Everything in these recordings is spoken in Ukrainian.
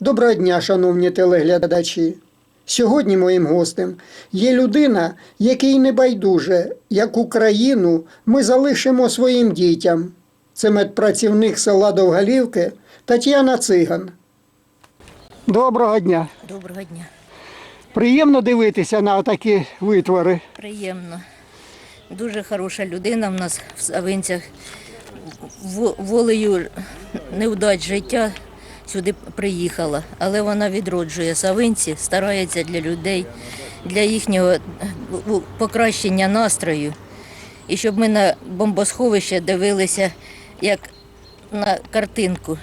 Доброго дня, шановні телеглядачі. Сьогодні моїм гостем є людина, який не байдуже, як Україну ми залишимо своїм дітям. Це медпрацівник села Довгалівки Тетяна Циган. Доброго дня. Доброго дня. Приємно дивитися на такі витвори. Приємно. Дуже хороша людина в нас в Савинцях. Волею невдач життя сюди приїхала, але вона відроджує Савинці, старається для людей, для їхнього е, покращення настрою. І щоб ми на бомбосховище дивилися як на картинку,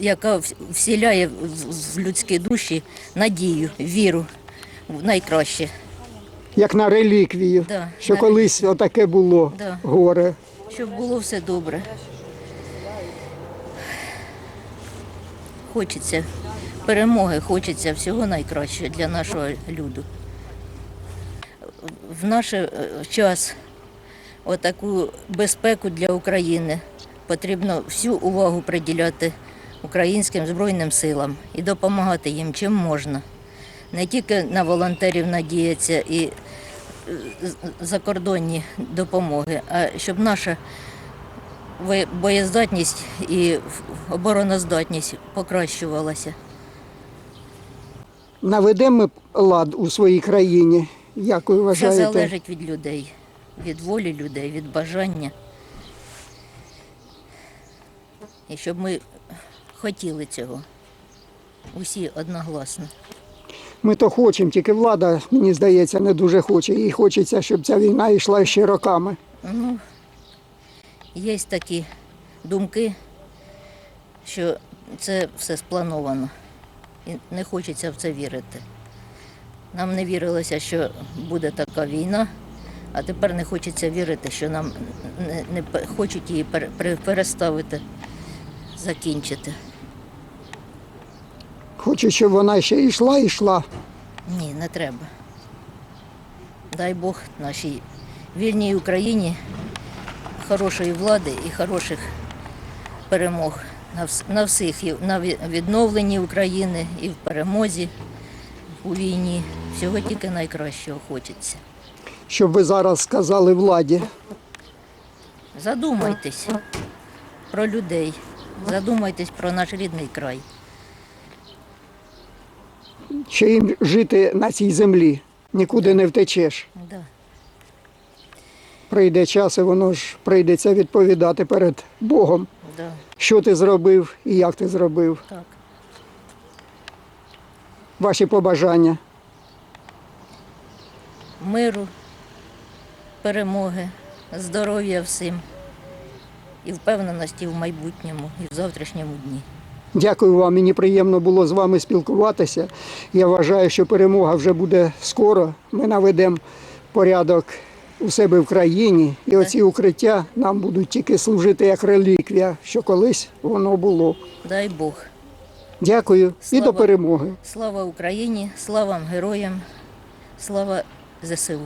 яка всіляє в- в людські душі надію, віру в найкраще. Як на реліквію, Да, що на колись отаке було Да. горе. Щоб було все добре. Хочеться перемоги, хочеться всього найкращого для нашого люду. В наш е, час отаку безпеку для України потрібно всю увагу приділяти українським Збройним силам і допомагати їм чим можна. Не тільки на волонтерів надіятися і е, закордонні допомоги, а щоб наша боєздатність і обороноздатність покращувалася. Наведемо ми лад у своїй країні. Як ви вважаєте? залежить від людей, від волі людей, від бажання. І щоб ми хотіли цього. Усі одногласно. Ми то хочемо, тільки влада, мені здається, не дуже хоче. Їй хочеться, щоб ця війна йшла ще роками. Ну, є такі думки, що це все сплановано. І не хочеться в це вірити. Нам не вірилося, що буде така війна, а тепер не хочеться вірити, що нам не, не хочуть її пере- пере- переставити, закінчити. Хочу, щоб вона ще йшла і йшла. Ні, не треба. Дай Бог нашій вільній Україні хорошої влади і хороших перемог на, всіх, і на відновленні України і в перемозі у війні. Всього тільки найкращого хочеться. Щоб ви зараз сказали владі. Задумайтесь про людей, задумайтесь про наш рідний край. що їм жити на цій землі. Нікуди не втечеш. Да. Прийде час, і воно ж прийдеться відповідати перед Богом, Да, що ти зробив і як ти зробив. так. Ваші побажання. миру, перемоги, здоров'я всім і впевненості в майбутньому і в завтрашньому дні. Дякую вам. Мені приємно було з вами спілкуватися. Я вважаю, що перемога вже буде скоро. Ми наведемо порядок у себе в країні, і оці укриття нам будуть тільки служити як реліквія, що колись воно було. Дай Бог. Дякую і до перемоги. Слава Україні, слава героям, слава ЗСУ.